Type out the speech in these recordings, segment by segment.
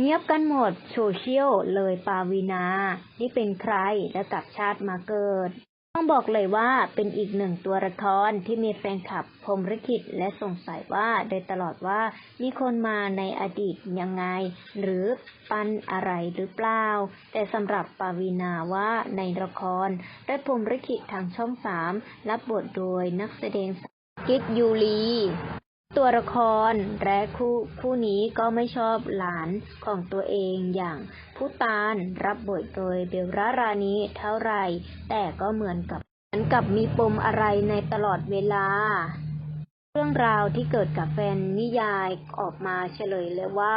เงียบกันหมดโซเชียลเลยปาวีนา นี่เป็นใครและกลับชาติมาเกิด ต้องบอกเลยว่าเป็นอีกหนึ่งตัวละครที่มีแฟนคลับพรมลิขิตและสงสัยว่าโดยตลอดว่ามีคนมาในอดีตยังไง หรือปันอะไรหรือเปล่า แต่สำหรับปาวีนาว่าในละครได้พรมลิขิตทางช่องสามรับบทโดยนักแสดงสาวกิ๊กยูรี ตัวละครและคู่คู่นี้ก็ไม่ชอบหลานของตัวเองอย่างผู้ตาลรับบทโดยเบลรารานีเท่าไรแต่ก็เหมือนกับเหมือนกับมีปมอะไรในตลอดเวลา รื่องราวที่เกิดกับแฟนนิยายออกมาเฉลยเลยว่า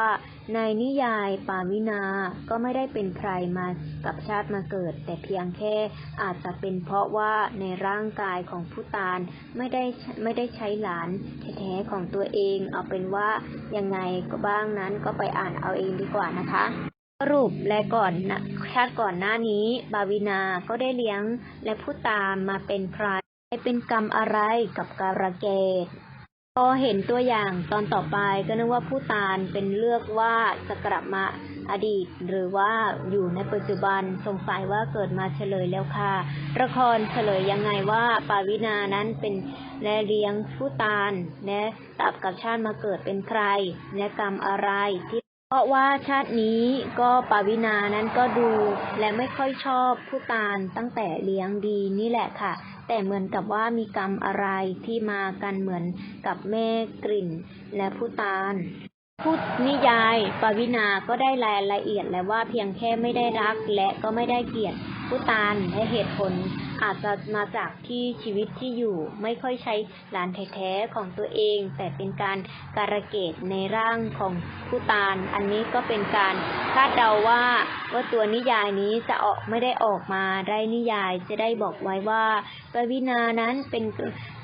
ในนิยายปาวินาก็ไม่ได้เป็นใครมากับชาติมาเกิด แต่เพียงแค่อาจจะเป็นเพราะว่าในร่างกายของผู้ตาลไม่ได้ไม่ได้ใช้หลานแท้ๆของตัวเอง เอาเป็นว่ายังไงก็บ้างนั้นก็ไปอ่านเอาเองดีกว่านะคะสรุปและก่อนนะชาติก่อนหน้านี้ บาวินาก็ได้เลี้ยงและผู้ตามมาเป็นใครเป็นกรรมอะไรกับการะเกด พอเห็นตัวอย่างตอนต่อไปก็นึกว่าผู้ตาลเป็นเลือกว่าจะกลับมาอดีต หรือว่าอยู่ในปัจจุบันสงสัยว่าเกิดมาเฉลยแล้วค่ะ ละครเฉลยยังไงว่าปาวินานั้นเป็นแลเลี้ยงผู้ตาลและตับกับชาติมาเกิดเป็นใคร และกรรมอะไรที่ เพราะว่าชาตินี้ก็ปาวินานั้นก็ดูและไม่ค่อยชอบผู้ตาลตั้งแต่เลี้ยงดีนี่แหละค่ะ แต่เหมือนกับว่ามีกรรมอะไรที่มากันเหมือนกับแม่กลิ่นและผู้ตาลพูดนิยายปวินาก็ได้รายละเอียดแล้วว่าเพียงแค่ไม่ได้รักและก็ไม่ได้เกลียด ผู้ตาลและเหตุผลอาจจะมาจากที่ชีวิตที่อยู่ไม่ค่อยใช้หลานแท้ๆของตัวเอง แต่เป็นการการะเกดในร่างของผู้ตาลอันนี้ก็เป็นการคาดเดาว่าว่าตัวนิยายนี้จะออกไม่ได้ออกมาได้นิยายจะได้บอกไว้ว่าปวินานั้นเป็น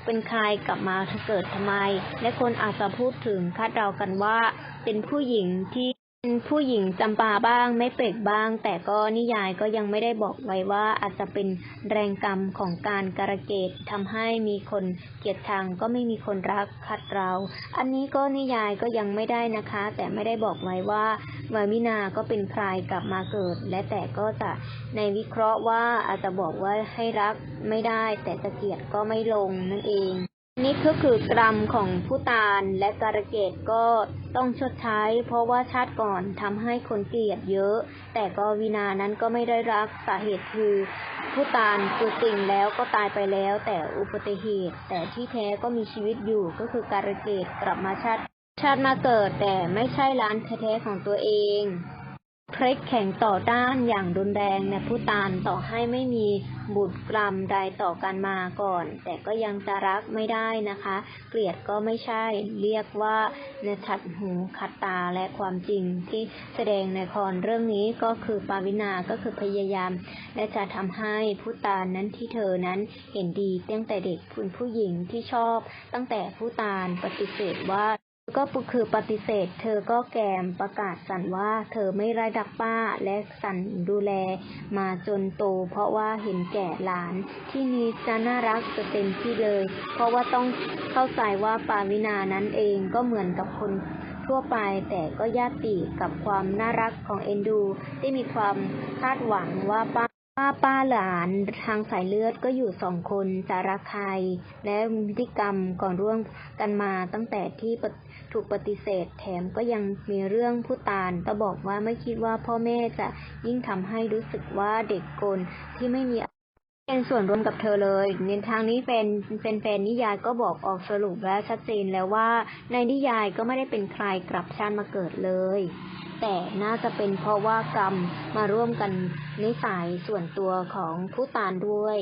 เป็นใครกลับมาเกิดทำไม และคนอาจจะพูดถึงคาดเดากันว่า เป็นผู้หญิงที่ เป็นผู้หญิงจำปาบ้างไม่เปรกบ้าง แต่ก็นิยายก็ยังไม่ได้บอกไว้ว่าอาจจะเป็นแรงกรรมของการการะเกดทำให้มีคนเกลียดชังก็ไม่มีคนรักคัดเรา อันนี้ก็นิยายก็ยังไม่ได้นะคะ แต่ไม่ได้บอกไว้ว่ามามินาก็เป็นใครกลับมาเกิด และแต่ก็จะในวิเคราะห์ว่าอาจจะบอกว่าให้รักไม่ได้ แต่จะเกลียดก็ไม่ลงนั่นเอง นี่ก็คือกรรมของผู้ตาลและการเกดก็ต้องชดใช้ เพราะว่าชาติก่อนทำให้คนเกลียดเยอะ แต่ก็วินานั้นก็ไม่ได้รักสาเหตุคือ ผู้ตาลตัวจริงแล้วก็ตายไปแล้ว แต่อุบัติเหตุ แต่ที่แท้ก็มีชีวิตอยู่ก็คือการเกดกลับมาชาติ ชาติมาเกิดแต่ไม่ใช่ร้านแท้ๆของตัวเอง เพลกแข่งต่อต้านอย่างรุนแรงในผู้ตานต่อให้ไม่มีบุตรกรรมใดต่อกันมาก่อน แต่ก็ยังจะรักไม่ได้นะคะ เกลียดก็ไม่ใช่เรียกว่าเนขัดหูขัดตาและความจริงที่แสดงในละครเรื่องนี้ก็คือปาวินาก็คือพยายาม และจะทำให้ผู้ตานนั้นที่เธอนั้นเห็นดีตั้งแต่เด็กคุณผู้หญิงที่ชอบ ตั้งแต่ผู้ตานปฏิเสธว่า ก็คือปฏิเสธ เธอก็แกมประกาศสันว่าเธอไม่ไร้ดักป้าและสันดูแลมาจนโต เพราะว่าเห็นแก่หลาน ที่มีจะน่ารักจะเต็มที่เลย เพราะว่าต้องเข้าใจว่าปาวินานั้นเองก็เหมือนกับคนทั่วไปแต่ก็ญาติกับความน่ารักของเอ็นดูที่มีความคาดหวังว่าป้า ป้าป้าหลานทางสายเลือดก็อยู่สองคนจะรักใครและพฤติกรรมก่อนร่วมกันมาตั้งแต่ที่ถูกปฏิเสธแถมก็ยังมีเรื่องผู้ตานก็บอกว่าไม่คิดว่าพ่อแม่จะยิ่งทำให้รู้สึกว่าเด็กโกนที่ไม่มีเป็นส่วนรวมกับเธอเลย ในทางนี้เป็นเป็นแฟนนิยายก็บอกออกสรุปและชัดเจนแล้วว่า ในนิยายก็ไม่ได้เป็นใครกลับชาติมาเกิดเลย แต่น่าจะเป็นเพราะว่ากรรมมาร่วมกันในสายส่วนตัวของผู้ตานด้วย